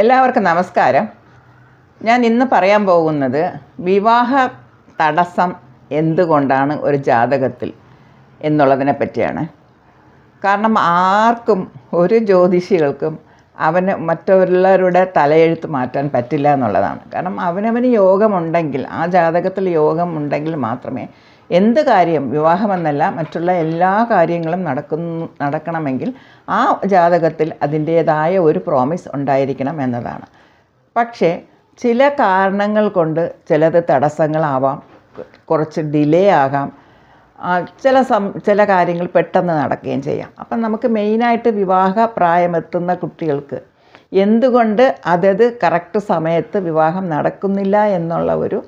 എല്ലാവർക്കും നമസ്കാരം. ഞാൻ ഇന്ന് പറയാൻ പോകുന്നത് വിവാഹ തടസ്സം എന്തുകൊണ്ടാണ് ഒരു ജാതകത്തിൽ എന്നുള്ളതിനെ പറ്റിയാണ്. കാരണം ആർക്കും ഒരു ജ്യോതിഷികൾക്കും അവന് മറ്റുള്ളവരുടെ തലയെഴുത്ത് മാറ്റാൻ പറ്റില്ല എന്നുള്ളതാണ്. കാരണം അവനവന് യോഗമുണ്ടെങ്കിൽ ആ ജാതകത്തിൽ യോഗമുണ്ടെങ്കിൽ മാത്രമേ എന്ത് കാര്യം വിവാഹമെന്നല്ല മറ്റുള്ള എല്ലാ കാര്യങ്ങളും നടക്കുന്നു നടക്കണമെങ്കിൽ ആ ജാതകത്തിൽ അതിന്റേതായ ഒരു പ്രോമിസ് ഉണ്ടായിരിക്കണം എന്നതാണ്. പക്ഷേ ചില കാരണങ്ങൾ കൊണ്ട് ചിലത് തടസ്സങ്ങളാവാം കുറച്ച് ഡിലേ ആകാം. ചില സം ചില കാര്യങ്ങൾ പെട്ടെന്ന് നടക്കുകയും ചെയ്യാം. അപ്പം നമുക്ക് മെയിനായിട്ട് വിവാഹ പ്രായമെത്തുന്ന കുട്ടികൾക്ക് എന്തുകൊണ്ട് അതത് കറക്റ്റ് സമയത്ത് വിവാഹം നടക്കുന്നില്ല എന്നുള്ള ഒരു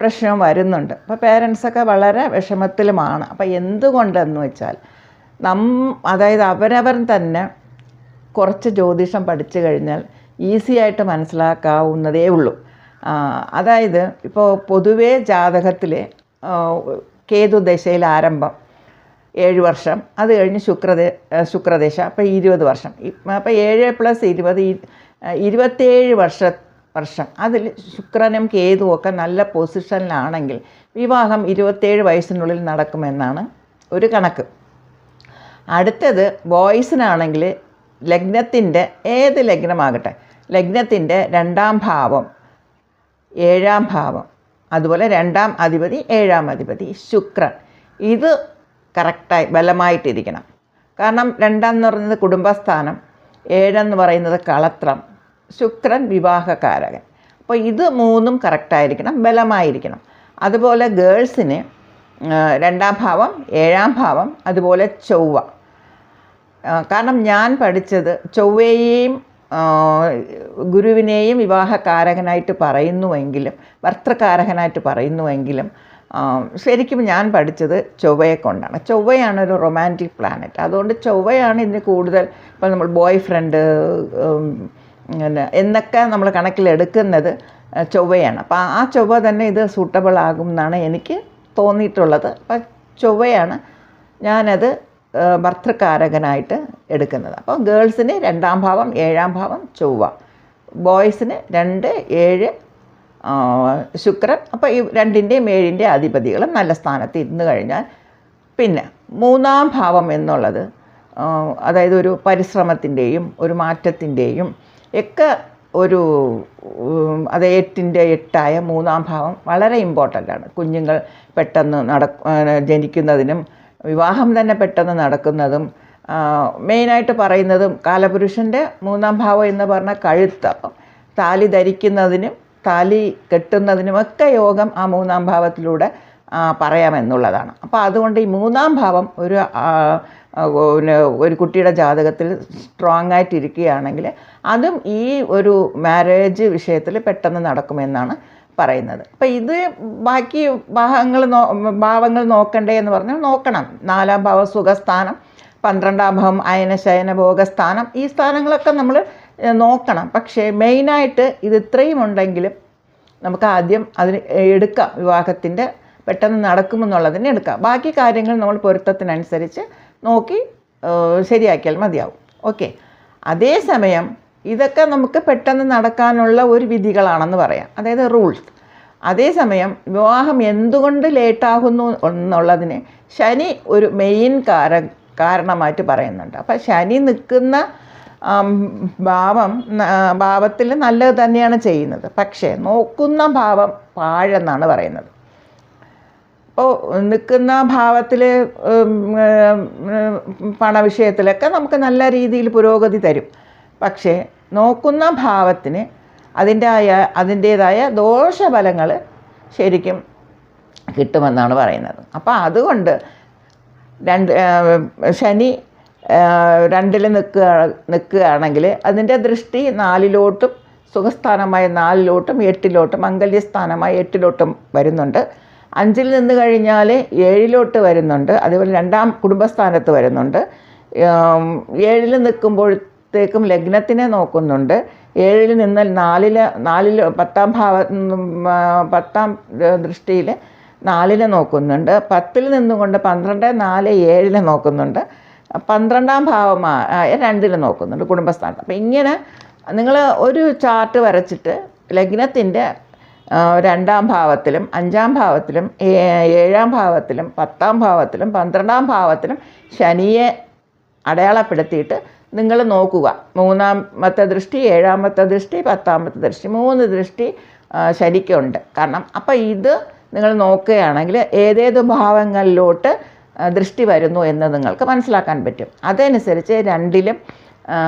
പ്രശ്നം വരുന്നുണ്ട്. അപ്പോൾ പേരൻസൊക്കെ വളരെ വിഷമത്തിലുമാണ്. അപ്പോൾ എന്തുകൊണ്ടെന്ന് വെച്ചാൽ നം അതായത് അവരവർ തന്നെ കുറച്ച് ജ്യോതിഷം പഠിച്ചു കഴിഞ്ഞാൽ ഈസി ആയിട്ട് മനസ്സിലാക്കാവുന്നതേ ഉള്ളൂ. അതായത് ഇപ്പോൾ പൊതുവേ ജാതകത്തിലെ കേതു ദശയിൽ ആരംഭം ഏഴ് വർഷം അത് കഴിഞ്ഞ് ശുക്രദേ ശുക്രദശ അപ്പോൾ ഇരുപത് വർഷം. അപ്പോൾ ഏഴ് പ്ലസ് ഇരുപത് ഇരുപത്തേഴ് വർഷ വർഷം. അതിൽ ശുക്രനും കേതുവൊക്കെ നല്ല പൊസിഷനിലാണെങ്കിൽ വിവാഹം ഇരുപത്തേഴ് വയസ്സിനുള്ളിൽ നടക്കുമെന്നാണ് ഒരു കണക്ക്. അടുത്തത് ബോയ്സിനാണെങ്കിൽ ലഗ്നത്തിന്റെ ഏത് ലഗ്നമാകട്ടെ ലഗ്നത്തിന്റെ രണ്ടാം ഭാവം ഏഴാം ഭാവം അതുപോലെ രണ്ടാം അധിപതി ഏഴാം അധിപതി ശുക്രൻ. ഇത് കറക്റ്റായി ബലമായിട്ടിരിക്കണം. കാരണം രണ്ടാം എന്ന് പറയുന്നത് കുടുംബസ്ഥാനം ഏഴെന്ന് പറയുന്നത് കളത്രം. ശുക്രൻ വിവാഹകാരകൻ. അപ്പോൾ ഇത് മൂന്നും കറക്റ്റായിരിക്കണം ബലമായിരിക്കണം. അതുപോലെ ഗേൾസിന് രണ്ടാം ഭാവം ഏഴാം ഭാവം അതുപോലെ ചൊവ്വ. കാരണം ഞാൻ പഠിച്ചത് ചൊവ്വയെയും ഗുരുവിനെയും വിവാഹകാരകനായിട്ട് പറയുന്നുവെങ്കിലും ഭർത്തൃകാരകനായിട്ട് പറയുന്നുവെങ്കിലും ശരിക്കും ഞാൻ പഠിച്ചത് ചൊവ്വയെ കൊണ്ടാണ്. ചൊവ്വയാണ് ഒരു റൊമാന്റിക് പ്ലാനറ്റ് അതുകൊണ്ട് ചൊവ്വയാണ് ഇതിന് കൂടുതൽ ഇപ്പോൾ നമ്മൾ ബോയ് ഫ്രണ്ട് പിന്നെ എന്നൊക്കെ നമ്മൾ കണക്കിലെടുക്കുന്നത് ചൊവ്വയാണ്. അപ്പോൾ ആ ചൊവ്വ തന്നെ ഇത് സൂട്ടബിൾ ആകും എന്നാണ് എനിക്ക് തോന്നിയിട്ടുള്ളത്. അപ്പം ചൊവ്വയാണ് ഞാനത് ഭർത്തൃകാരകനായിട്ട് എടുക്കുന്നത്. അപ്പോൾ ഗേൾസിന് രണ്ടാം ഭാവം ഏഴാം ഭാവം ചൊവ്വ. ബോയ്സിന് രണ്ട് ഏഴ് ശുക്രൻ. അപ്പോൾ ഈ രണ്ടിന്റെയും ഏഴിന്റെയും അധിപതികളും നല്ല സ്ഥാനത്ത് ഇരുന്ന് കഴിഞ്ഞാൽ പിന്നെ മൂന്നാം ഭാവം എന്നുള്ളത് അതായത് ഒരു പരിശ്രമത്തിന്റെയും ഒരു മാറ്റത്തിന്റെയും ഒക്കെ ഒരു അത് എട്ടിന്റെ എട്ടായ മൂന്നാം ഭാവം വളരെ ഇമ്പോർട്ടന്റ് ആണ്. കുഞ്ഞുങ്ങൾ പെട്ടെന്ന് നട ജനിക്കുന്നതിനും വിവാഹം തന്നെ പെട്ടെന്ന് നടക്കുന്നതും മെയിനായിട്ട് പറയുന്നതും കാലപുരുഷന്റെ മൂന്നാം ഭാവം എന്ന് പറഞ്ഞാൽ കഴുത്ത് അപ്പം താലി ധരിക്കുന്നതിനും താലി കെട്ടുന്നതിനുമൊക്കെ യോഗം ആ മൂന്നാം ഭാവത്തിലൂടെ പറയാമെന്നുള്ളതാണ്. അപ്പോൾ അതുകൊണ്ട് ഈ മൂന്നാം ഭാവം ഒരു പിന്നെ ഒരു കുട്ടിയുടെ ജാതകത്തിൽ സ്ട്രോങ് ആയിട്ടിരിക്കുകയാണെങ്കിൽ അതും ഈ ഒരു മാരേജ് വിഷയത്തിൽ പെട്ടെന്ന് നടക്കുമെന്നാണ് പറയുന്നത്. അപ്പോൾ ഇത് ബാക്കി ഭാഗങ്ങൾ നോ ഭാവങ്ങൾ നോക്കണ്ടേ എന്ന് പറഞ്ഞാൽ നോക്കണം. നാലാം ഭാവം സുഖസ്ഥാനം പന്ത്രണ്ടാം ഭാവം അയനശയന ഭോഗസ്ഥാനം ഈ സ്ഥാനങ്ങളൊക്കെ നമ്മൾ നോക്കണം. പക്ഷേ മെയിനായിട്ട് ഇത് ഇത്രയും ഉണ്ടെങ്കിലും നമുക്ക് ആദ്യം അതിന് എടുക്കാം വിവാഹത്തിന്റെ പെട്ടെന്ന് നടക്കുമെന്നുള്ളതിന് എടുക്കാം. ബാക്കി കാര്യങ്ങൾ നമ്മൾ പൊരുത്തത്തിനനുസരിച്ച് നോക്കി ശരിയാക്കിയാൽ മതിയാവും. ഓക്കെ. അതേസമയം ഇതൊക്കെ നമുക്ക് പെട്ടെന്ന് നടക്കാനുള്ള ഒരു വിധികളാണെന്ന് പറയാം. അതായത് റൂൾസ്. അതേസമയം വിവാഹം എന്തുകൊണ്ട് ലേറ്റാകുന്നു എന്നുള്ളതിന് ശനി ഒരു മെയിൻ കാര കാരണമായിട്ട് പറയുന്നുണ്ട്. അപ്പം ശനി നിൽക്കുന്ന ഭാവം ഭാവത്തിൽ നല്ലത് തന്നെയാണ് ചെയ്യുന്നത്. പക്ഷേ നോക്കുന്ന ഭാവം പാഴെന്നാണ് പറയുന്നത്. ഇപ്പോൾ നിൽക്കുന്ന ഭാവത്തിൽ പണവിഷയത്തിലൊക്കെ നമുക്ക് നല്ല രീതിയിൽ പുരോഗതി തരും. പക്ഷേ നോക്കുന്ന ഭാവത്തിന് അതിന്റെ അതിന്റേതായ ദോഷഫലങ്ങൾ ശരിക്കും കിട്ടുമെന്നാണ് പറയുന്നത്. അപ്പോൾ അതുകൊണ്ട് രണ്ട് ശനി രണ്ടിൽ നിൽക്കുക നിൽക്കുകയാണെങ്കിൽ അതിന്റെ ദൃഷ്ടി നാലിലോട്ടും സുഖസ്ഥാനമായ നാലിലോട്ടും എട്ടിലോട്ടും മംഗല്യസ്ഥാനമായ എട്ടിലോട്ടും വരുന്നുണ്ട്. അഞ്ചിൽ നിന്ന് കഴിഞ്ഞാൽ ഏഴിലോട്ട് വരുന്നുണ്ട്. അതുപോലെ രണ്ടാം കുടുംബസ്ഥാനത്ത് വരുന്നുണ്ട്. ഏഴിൽ നിൽക്കുമ്പോഴത്തേക്കും ലഗ്നത്തിനെ നോക്കുന്നുണ്ട്. ഏഴിൽ നിന്ന് നാലിൽ നാലിൽ പത്താം ഭാവ പത്താം ദൃഷ്ടിയിൽ നാലിനെ നോക്കുന്നുണ്ട്. പത്തിൽ നിന്നുകൊണ്ട് പന്ത്രണ്ട് നാല് ഏഴിനെ നോക്കുന്നുണ്ട്. പന്ത്രണ്ടാം ഭാവമായ രണ്ടിൽ നോക്കുന്നുണ്ട് കുടുംബസ്ഥാനത്ത്. അപ്പം ഇങ്ങനെ നിങ്ങൾ ഒരു ചാർട്ട് വരച്ചിട്ട് ലഗ്നത്തിന്റെ രണ്ടാം ഭാവത്തിലും അഞ്ചാം ഭാവത്തിലും ഏഴാം ഭാവത്തിലും പത്താം ഭാവത്തിലും പന്ത്രണ്ടാം ഭാവത്തിലും ശനിയെ അടയാളപ്പെടുത്തിയിട്ട് നിങ്ങൾ നോക്കുക. മൂന്നാമത്തെ ദൃഷ്ടി ഏഴാമത്തെ ദൃഷ്ടി പത്താമത്തെ ദൃഷ്ടി മൂന്ന് ദൃഷ്ടി ശനിക്കുണ്ട്. കാരണം അപ്പോൾ ഇത് നിങ്ങൾ നോക്കുകയാണെങ്കിൽ ഏതേത് ഭാവങ്ങളിലോട്ട് ദൃഷ്ടി വരുന്നു എന്ന് നിങ്ങൾക്ക് മനസ്സിലാക്കാൻ പറ്റും. അതനുസരിച്ച് രണ്ടിലും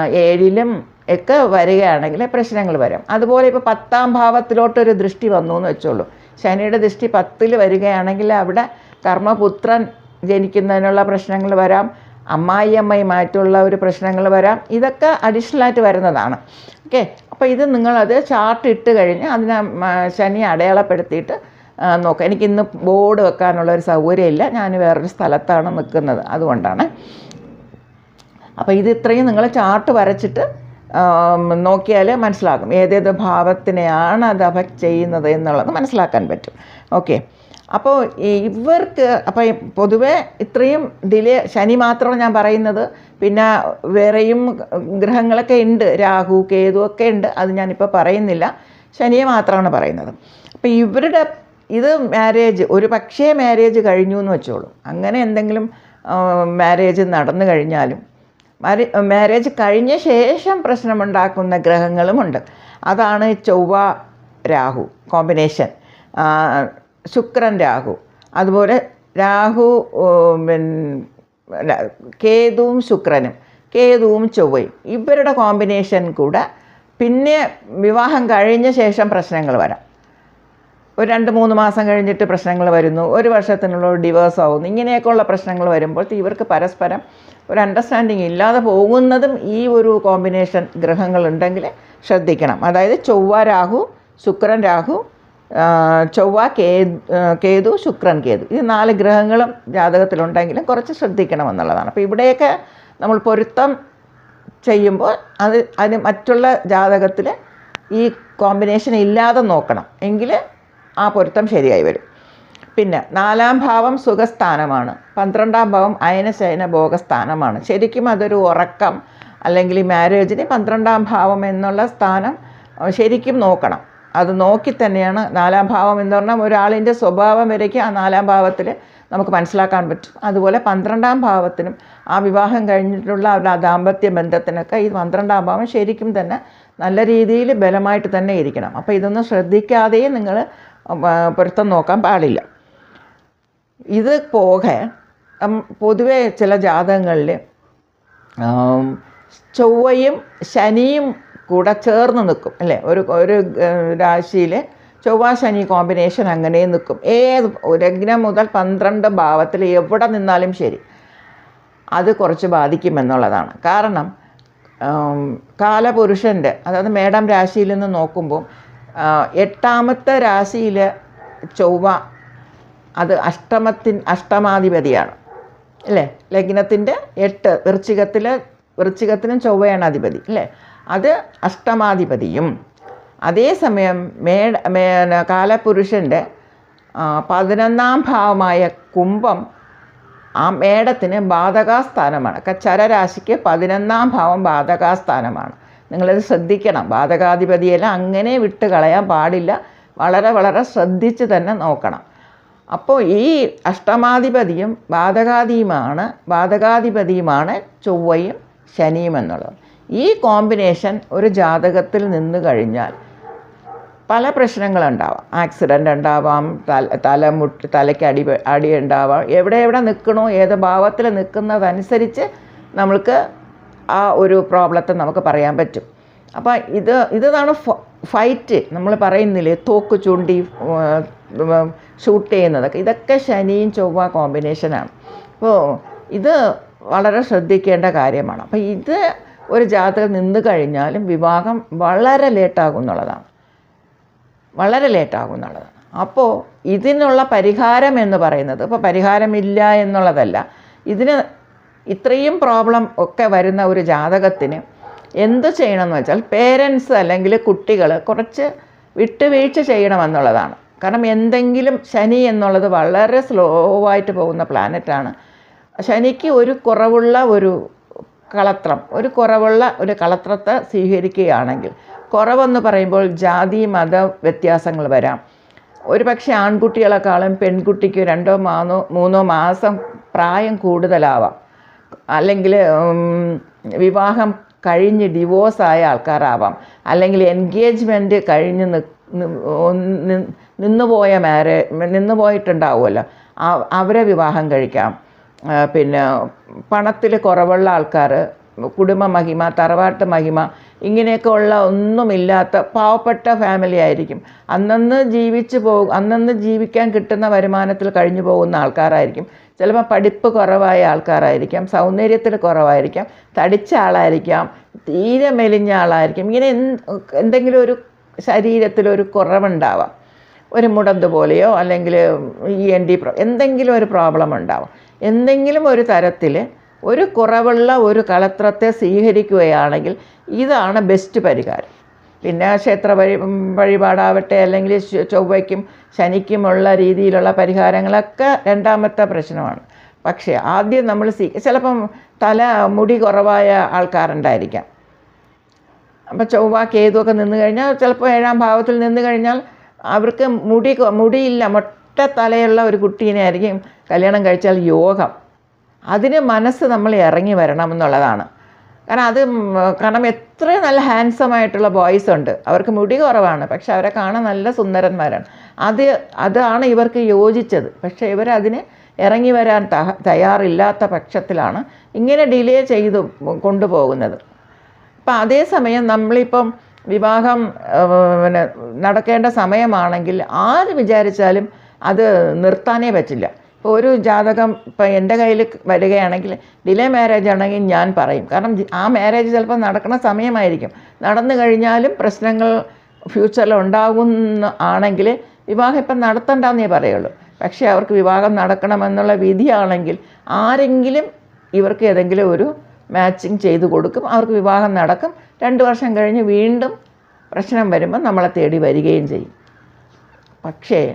ഏഴിലും ഒക്കെ വരികയാണെങ്കിൽ പ്രശ്നങ്ങൾ വരും. അതുപോലെ ഇപ്പോൾ പത്താം ഭാവത്തിലോട്ടൊരു ദൃഷ്ടി വന്നു എന്ന് വെച്ചോളൂ. ശനിയുടെ ദൃഷ്ടി പത്തിൽ വരികയാണെങ്കിൽ അവിടെ കർമ്മപുത്രൻ ജനിക്കുന്നതിനുള്ള പ്രശ്നങ്ങൾ വരാം. അമ്മായി അമ്മയുമായിട്ടുള്ള ഒരു പ്രശ്നങ്ങൾ വരാം. ഇതൊക്കെ അഡീഷണലായിട്ട് വരുന്നതാണ്. ഓക്കെ അപ്പോൾ ഇത് നിങ്ങളത് ചാർട്ട് ഇട്ട് കഴിഞ്ഞ് അതിനെ ശനി അടയാളപ്പെടുത്തിയിട്ട് നോക്കാം. എനിക്ക് ഇന്ന് ബോർഡ് വെക്കാനുള്ള ഒരു സൗകര്യമില്ല. ഞാൻ വേറൊരു സ്ഥലത്താണ് നിൽക്കുന്നത്. അതുകൊണ്ടാണ്. അപ്പോൾ ഇത് ഇത്രയും നിങ്ങൾ ചാർട്ട് വരച്ചിട്ട് നോക്കിയാൽ മനസ്സിലാകും. ഏതേത് ഭാവത്തിനെയാണ് അത് അഫക്റ്റ് ചെയ്യുന്നത് എന്നുള്ളത് മനസ്സിലാക്കാൻ പറ്റും. ഓക്കെ അപ്പോൾ ഇവർക്ക് അപ്പോൾ പൊതുവേ ഇത്രയും ഡിലേ ശനി മാത്രമാണ് ഞാൻ പറയുന്നത്. പിന്നെ വേറെയും ഗ്രഹങ്ങളൊക്കെ ഉണ്ട്. രാഹു കേതു ഒക്കെ ഉണ്ട്. അത് ഞാനിപ്പോൾ പറയുന്നില്ല. ശനിയെ മാത്രമാണ് പറയുന്നത്. അപ്പോൾ ഇവരുടെ ഇത് മാരേജ് ഒരു പക്ഷേ മാരേജ് കഴിഞ്ഞു എന്ന് വെച്ചോളൂ. അങ്ങനെ എന്തെങ്കിലും മാരേജ് നടന്നു കഴിഞ്ഞാലും മാരേ മാരേജ് കഴിഞ്ഞ ശേഷം പ്രശ്നമുണ്ടാക്കുന്ന ഗ്രഹങ്ങളുമുണ്ട്. അതാണ് ചൊവ്വ രാഹു കോമ്പിനേഷൻ ശുക്രൻ രാഹു. അതുപോലെ രാഹു പിന്നെ കേതുവും ശുക്രനും. കേതുവും ചൊവ്വയും. ഇവരുടെ കോമ്പിനേഷൻ കൂടെ പിന്നെ വിവാഹം കഴിഞ്ഞ ശേഷം പ്രശ്നങ്ങൾ വരാം. ഒരു രണ്ട് മൂന്ന് മാസം കഴിഞ്ഞിട്ട് പ്രശ്നങ്ങൾ വരുന്നു. ഒരു വർഷത്തിനുള്ള ഡിവേഴ്സ് ആവുന്നു. ഇങ്ങനെയൊക്കെയുള്ള പ്രശ്നങ്ങൾ വരുമ്പോൾ ഇവർക്ക് പരസ്പരം ഒരു അണ്ടർസ്റ്റാൻഡിങ് ഇല്ലാതെ പോകുന്നതും ഈ ഒരു കോമ്പിനേഷൻ ഗ്രഹങ്ങളുണ്ടെങ്കിൽ ശ്രദ്ധിക്കണം. അതായത് ചൊവ്വ രാഹു ശുക്രൻ രാഹു ചൊവ്വ കേതു ശുക്രൻ കേതു. ഈ നാല് ഗ്രഹങ്ങളും ജാതകത്തിലുണ്ടെങ്കിലും കുറച്ച് ശ്രദ്ധിക്കണം എന്നുള്ളതാണ്. അപ്പോൾ ഇവിടെയൊക്കെ നമ്മൾ പൊരുത്തം ചെയ്യുമ്പോൾ അത് അതിന് മറ്റുള്ള ജാതകത്തിൽ ഈ കോമ്പിനേഷൻ ഇല്ലാതെ നോക്കണം. എങ്കിൽ ആ പൊരുത്തം ശരിയായി വരും. പിന്നെ നാലാം ഭാവം സുഖസ്ഥാനമാണ്. പന്ത്രണ്ടാം ഭാവം അയനശയന ഭോഗസ്ഥാനമാണ്. ശരിക്കും അതൊരു ഉറക്കം അല്ലെങ്കിൽ ഈ മാരേജിന് പന്ത്രണ്ടാം ഭാവം എന്നുള്ള സ്ഥാനം ശരിക്കും നോക്കണം. അത് നോക്കി തന്നെയാണ് നാലാം ഭാവം എന്ന് പറഞ്ഞാൽ ഒരാളിന്റെ സ്വഭാവം വരയ്ക്ക് ആ നാലാം ഭാവത്തിൽ നമുക്ക് മനസ്സിലാക്കാൻ പറ്റും. അതുപോലെ പന്ത്രണ്ടാം ഭാവത്തിനും ആ വിവാഹം കഴിഞ്ഞിട്ടുള്ള ആ ദാമ്പത്യ ബന്ധത്തിനൊക്കെ ഈ പന്ത്രണ്ടാം ഭാവം ശരിക്കും തന്നെ നല്ല രീതിയിൽ ബലമായിട്ട് തന്നെ ഇരിക്കണം. അപ്പോൾ ഇതൊന്നും ശ്രദ്ധിക്കാതെയും നിങ്ങൾ പൊരുത്തം നോക്കാൻ പാടില്ല. ഇത് പോകെ പൊതുവെ ചില ജാതകങ്ങളിൽ ചൊവ്വയും ശനിയും കൂടെ ചേർന്ന് നിൽക്കും അല്ലേ? ഒരു ഒരു രാശിയിൽ ചൊവ്വ ശനി കോമ്പിനേഷൻ അങ്ങനെ നിൽക്കും. ഏത് ലഗ്നം മുതൽ പന്ത്രണ്ട് ഭാവത്തിൽ എവിടെ നിന്നാലും ശരി അത് കുറച്ച് ബാധിക്കുമെന്നുള്ളതാണ് കാരണം കാലപുരുഷന്റെ അതായത് മേഡം രാശിയിൽ നിന്ന് നോക്കുമ്പോൾ എട്ടാമത്തെ രാശിയിൽ ചൊവ്വ അത് അഷ്ടമത്തിൻ അഷ്ടമാധിപതിയാണ്. അല്ലേ? ലഗ്നത്തിന്റെ എട്ട് വൃശ്ചികത്തിൽ വൃശ്ചികത്തിനും ചൊവ്വയാണ് അധിപതി. അല്ലേ? അത് അഷ്ടമാധിപതിയും. അതേസമയം മേട മേ കാലപുരുഷന്റെ പതിനൊന്നാം ഭാവമായ കുംഭം ആ മേടത്തിന് ബാധകാസ്ഥാനമാണ്. ചരരാശിക്ക് പതിനൊന്നാം ഭാവം ബാധകാസ്ഥാനമാണ്. നിങ്ങളിത് ശ്രദ്ധിക്കണം. ബാധകാധിപതിയെല്ലാം അങ്ങനെ വിട്ട് കളയാൻ പാടില്ല. വളരെ വളരെ ശ്രദ്ധിച്ച് തന്നെ നോക്കണം. അപ്പോൾ ഈ അഷ്ടമാധിപതിയും ബാധകാധിയുമാണ് ബാധകാധിപതിയുമാണ് ചൊവ്വയും ശനിയും എന്നുള്ളത്. ഈ കോമ്പിനേഷൻ ഒരു ജാതകത്തിൽ നിന്ന് കഴിഞ്ഞാൽ പല പ്രശ്നങ്ങളുണ്ടാവാം. ആക്സിഡന്റ് ഉണ്ടാവാം തല തലമുട്ട് തലയ്ക്ക് അടി അടി ഉണ്ടാവാം. എവിടെ എവിടെ നിൽക്കണോ ഏത് ഭാവത്തിൽ നിൽക്കുന്നതനുസരിച്ച് നമ്മൾക്ക് ആ ഒരു പ്രോബ്ലത്തെ നമുക്ക് പറയാൻ പറ്റും. അപ്പോൾ ഇത് ഇതാണ് ഫൈറ്റ് നമ്മൾ പറയുന്നില്ലേ തോക്ക് ചൂണ്ടി ഷൂട്ട് ചെയ്യുന്നതൊക്കെ. ഇതൊക്കെ ശനിയും ചൊവ്വ കോമ്പിനേഷനാണ് അപ്പോൾ ഇത് വളരെ ശ്രദ്ധിക്കേണ്ട കാര്യമാണ്. അപ്പോൾ ഇത് ഒരു ജാതകം നിന്ന് കഴിഞ്ഞാലും വിവാഹം വളരെ ലേറ്റാകും എന്നുള്ളതാണ്. വളരെ ലേറ്റാകും എന്നുള്ളതാണ്. അപ്പോൾ ഇതിനുള്ള പരിഹാരം എന്ന് പറയുന്നത് ഇപ്പോൾ പരിഹാരമില്ല എന്നുള്ളതല്ല. ഇതിന് ഇത്രയും പ്രോബ്ലം ഒക്കെ വരുന്ന ഒരു ജാതകത്തിന് എന്ത് ചെയ്യണമെന്ന് വെച്ചാൽ പേരൻസ് അല്ലെങ്കിൽ കുട്ടികൾ കുറച്ച് വിട്ടുവീഴ്ച ചെയ്യണമെന്നുള്ളതാണ്. കാരണം എന്തെങ്കിലും ശനി എന്നുള്ളത് വളരെ സ്ലോ ആയിട്ട് പോകുന്ന പ്ലാനറ്റാണ് ശനിക്ക് ഒരു കുറവുള്ള ഒരു കളത്രം ഒരു കുറവുള്ള ഒരു കളത്രത്തെ സ്വീകരിക്കുകയാണെങ്കിൽ കുറവെന്ന് പറയുമ്പോൾ ജാതി മത വ്യത്യാസങ്ങൾ വരാം. ഒരു പക്ഷേ ആൺകുട്ടികളെക്കാളും പെൺകുട്ടിക്ക് രണ്ടോ മാനോ മൂന്നോ മാസം പ്രായം കൂടുതലാവാം. അല്ലെങ്കിൽ വിവാഹം കഴിഞ്ഞ് ഡിവോഴ്സായ ആൾക്കാരാവാം. അല്ലെങ്കിൽ എൻഗേജ്മെന്റ് കഴിഞ്ഞ് നിന്നുപോയ മാരേ നിന്നുപോയിട്ടുണ്ടാവുമല്ലോ. അവരെ വിവാഹം കഴിക്കാം. പിന്നെ പണത്തിൽ കുറവുള്ള ആൾക്കാർ കുടുംബ മഹിമ തറവാട്ട് മഹിമ ഇങ്ങനെയൊക്കെ ഉള്ള ഒന്നുമില്ലാത്ത പാവപ്പെട്ട ഫാമിലി ആയിരിക്കും. അന്നന്ന് ജീവിച്ച് പോകും അന്നന്ന് ജീവിക്കാൻ കിട്ടുന്ന വരുമാനത്തിൽ കഴിഞ്ഞു പോകുന്ന ആൾക്കാരായിരിക്കും. ചിലപ്പോൾ പഠിപ്പ് കുറവായ ആൾക്കാരായിരിക്കാം സൗന്ദര്യത്തിൽ കുറവായിരിക്കാം തടിച്ച ആളായിരിക്കാം തീരെ മെലിഞ്ഞ ആളായിരിക്കും. ഇങ്ങനെ എന്ത് എന്തെങ്കിലും ഒരു ശരീരത്തിലൊരു കുറവുണ്ടാവാം. ഒരു മുടന്ത് പോലെയോ അല്ലെങ്കിൽ ഇ എൻ ഡി എന്തെങ്കിലും ഒരു പ്രോബ്ലം ഉണ്ടാവും. എന്തെങ്കിലും ഒരു തരത്തിൽ ഒരു കുറവുള്ള ഒരു കളത്രത്തെ സ്വീകരിക്കുകയാണെങ്കിൽ ഇതാണ് ബെസ്റ്റ് പരിഹാരം. പിന്നെ ക്ഷേത്ര വഴി വഴിപാടാവട്ടെ അല്ലെങ്കിൽ ചൊവ്വയ്ക്കും ശനിക്കുമുള്ള രീതിയിലുള്ള പരിഹാരങ്ങളൊക്കെ രണ്ടാമത്തെ പ്രശ്നമാണ്. പക്ഷേ ആദ്യം നമ്മൾ സ്വീ ചിലപ്പം തല മുടി കുറവായ ആൾക്കാരുണ്ടായിരിക്കാം. അപ്പം ചൊവ്വ കേതുവൊക്കെ നിന്ന് കഴിഞ്ഞാൽ ചിലപ്പോൾ ഏഴാം ഭാവത്തിൽ നിന്ന് കഴിഞ്ഞാൽ അവർക്ക് മുടി മുടിയില്ല മൊട്ട തലയുള്ള ഒരു കുട്ടീനെ ആയിരിക്കും കല്യാണം കഴിച്ചാൽ യോഗം. അതിന് മനസ്സ് നമ്മൾ ഇറങ്ങി വരണം എന്നുള്ളതാണ്. കാരണം അത് കാരണം എത്ര നല്ല ഹാൻസം ആയിട്ടുള്ള ബോയ്സ് ഉണ്ട്. അവർക്ക് മുടി കുറവാണ്. പക്ഷെ അവരെ കാണാൻ നല്ല സുന്ദരന്മാരാണ്. അത് അതാണ് ഇവർക്ക് യോജിച്ചത്. പക്ഷേ ഇവരതിന് ഇറങ്ങി വരാൻ തയ്യാറില്ലാത്ത പക്ഷത്തിലാണ് ഇങ്ങനെ ഡിലേ ചെയ്ത് കൊണ്ടുപോകുന്നത്. അപ്പം അതേസമയം നമ്മളിപ്പം വിവാഹം പിന്നെ നടക്കേണ്ട സമയമാണെങ്കിൽ ആര് വിചാരിച്ചാലും അത് നിർത്താനേ പറ്റില്ല. ഇപ്പോൾ ഒരു ജാതകം ഇപ്പം എന്റെ കയ്യിൽ വരികയാണെങ്കിൽ ഡിലേ മാരേജ് ആണെങ്കിൽ ഞാൻ പറയും. കാരണം ആ മാരേജ് ചിലപ്പോൾ നടക്കുന്ന സമയമായിരിക്കും. നടന്നു കഴിഞ്ഞാലും പ്രശ്നങ്ങൾ ഫ്യൂച്ചറിൽ ഉണ്ടാകുന്ന ആണെങ്കിൽ വിവാഹം ഇപ്പം നടത്തണ്ടെന്നേ പറയുള്ളൂ. പക്ഷേ അവർക്ക് വിവാഹം നടക്കണമെന്നുള്ള വിധിയാണെങ്കിൽ ആരെങ്കിലും ഇവർക്ക് ഏതെങ്കിലും ഒരു മാച്ചിങ് ചെയ്തു കൊടുക്കും. അവർക്ക് വിവാഹം നടക്കും. രണ്ട് വർഷം കഴിഞ്ഞ് വീണ്ടും പ്രശ്നം വരുമ്പോൾ നമ്മളെ തേടി വരികയും ചെയ്യും. പക്ഷേ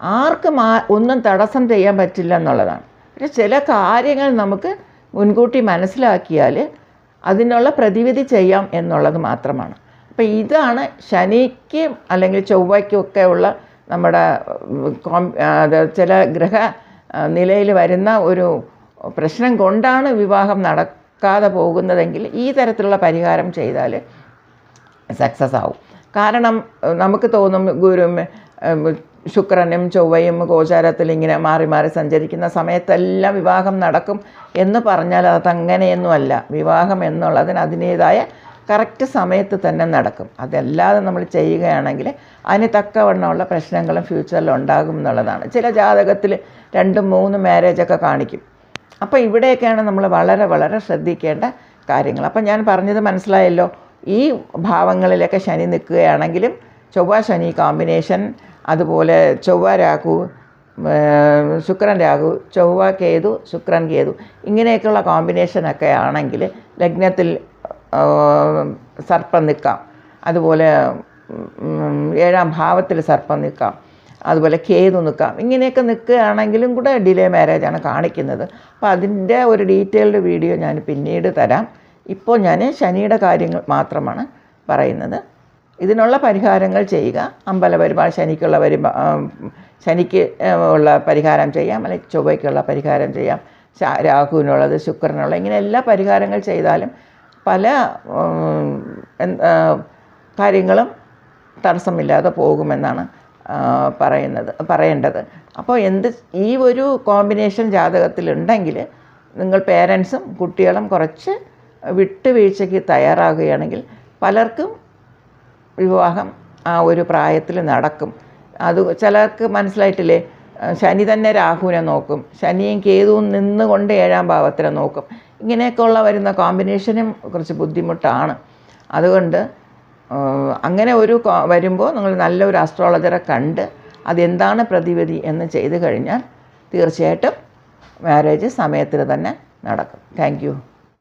ആർക്കും ആ ഒന്നും തടസ്സം ചെയ്യാൻ പറ്റില്ല എന്നുള്ളതാണ്. പക്ഷെ ചില കാര്യങ്ങൾ നമുക്ക് മുൻകൂട്ടി മനസ്സിലാക്കിയാൽ അതിനുള്ള പ്രതിവിധി ചെയ്യാം എന്നുള്ളത് മാത്രമാണ്. അപ്പോൾ ഇതാണ് ശനിക്ക് അല്ലെങ്കിൽ ചൊവ്വയ്ക്കൊക്കെ ഉള്ള നമ്മുടെ അത് ചില ഗ്രഹ നിലയിൽ വരുന്ന ഒരു പ്രശ്നം കൊണ്ടാണ് വിവാഹം നടക്കാതെ പോകുന്നതെങ്കിൽ ഈ തരത്തിലുള്ള പരിഹാരം ചെയ്താൽ സക്സസ് ആവും. കാരണം നമുക്ക് തോന്നും ഗുരു ശുക്രനും ചൊവ്വയും ഗോചാരത്തിൽ ഇങ്ങനെ മാറി മാറി സഞ്ചരിക്കുന്ന സമയത്തെല്ലാം വിവാഹം നടക്കും എന്ന് പറഞ്ഞാൽ അതങ്ങനെയൊന്നുമല്ല വിവാഹം എന്നുള്ളതിന് അതിന്റേതായ കറക്റ്റ് സമയത്ത് തന്നെ നടക്കും. അതല്ലാതെ നമ്മൾ ചെയ്യുകയാണെങ്കിൽ അതിന് തക്കവണ്ണമുള്ള പ്രശ്നങ്ങളും ഫ്യൂച്ചറിൽ ഉണ്ടാകും എന്നുള്ളതാണ്. ചില ജാതകത്തിൽ രണ്ടും മൂന്നും മാരേജൊക്കെ കാണിക്കും. അപ്പോൾ ഇവിടെയൊക്കെയാണ് നമ്മൾ വളരെ വളരെ ശ്രദ്ധിക്കേണ്ട കാര്യങ്ങൾ. അപ്പം ഞാൻ പറഞ്ഞത് മനസ്സിലായല്ലോ? ഈ ഭാവങ്ങളിലൊക്കെ ശനി നിൽക്കുകയാണെങ്കിലും ചൊവ്വ ശനി കോമ്പിനേഷൻ അതുപോലെ ചൊവ്വ രാഹു ശുക്രൻ രാഹു ചൊവ്വ കേതു ശുക്രൻ കേതു. ഇങ്ങനെയൊക്കെയുള്ള കോമ്പിനേഷനൊക്കെ ആണെങ്കിൽ ലഗ്നത്തിൽ സർപ്പം നിൽക്കാം. അതുപോലെ ഏഴാം ഭാവത്തിൽ സർപ്പം നിൽക്കാം. അതുപോലെ കേതു നിൽക്കാം. ഇങ്ങനെയൊക്കെ നിൽക്കുകയാണെങ്കിലും കൂടെ ഡിലേ മാരേജാണ് കാണിക്കുന്നത്. അപ്പോൾ അതിന്റെ ഒരു ഡീറ്റെയിൽഡ് വീഡിയോ ഞാൻ പിന്നീട് തരാം. ഇപ്പോൾ ഞാൻ ശനിയുടെ കാര്യങ്ങൾ മാത്രമാണ് പറയുന്നത്. ഇതിനുള്ള പരിഹാരങ്ങൾ ചെയ്യുക. അമ്പല പരിപാടി ശനിക്കുള്ള പരിപാ ശനിക്ക് ഉള്ള പരിഹാരം ചെയ്യാം. അല്ലെങ്കിൽ ചൊവ്വയ്ക്കുള്ള പരിഹാരം ചെയ്യാം. രാഹുവിനുള്ളത് ശുക്രനുള്ള ഇങ്ങനെ എല്ലാ പരിഹാരങ്ങൾ ചെയ്താലും പല കാര്യങ്ങളും തടസ്സമില്ലാതെ പോകുമെന്നാണ് പറയുന്നത് പറയേണ്ടത്. അപ്പോൾ എന്ത് ഈ ഒരു കോമ്പിനേഷൻ ജാതകത്തിലുണ്ടെങ്കിൽ നിങ്ങൾ പേരൻസും കുട്ടികളും കുറച്ച് വിട്ടുവീഴ്ചയ്ക്ക് തയ്യാറാകുകയാണെങ്കിൽ പലർക്കും വിവാഹം ആ ഒരു പ്രായത്തിൽ നടക്കും. അത് ചിലർക്ക് മനസ്സിലായിട്ടില്ലേ? ശനി തന്നെ രാഹുവിനെ നോക്കും. ശനിയും കേതുവും നിന്നുകൊണ്ട് ഏഴാം ഭാവത്തിനെ നോക്കും. ഇങ്ങനെയൊക്കെയുള്ള വരുന്ന കോമ്പിനേഷനും കുറച്ച് ബുദ്ധിമുട്ടാണ്. അതുകൊണ്ട് അങ്ങനെ ഒരു വരുമ്പോൾ നിങ്ങൾ നല്ലൊരു അസ്ട്രോളജറെ കണ്ട് അതെന്താണ് പ്രതിവിധി എന്ന് ചെയ്തു കഴിഞ്ഞാൽ തീർച്ചയായിട്ടും മാരേജ് സമയത്തിന് തന്നെ നടക്കും. താങ്ക്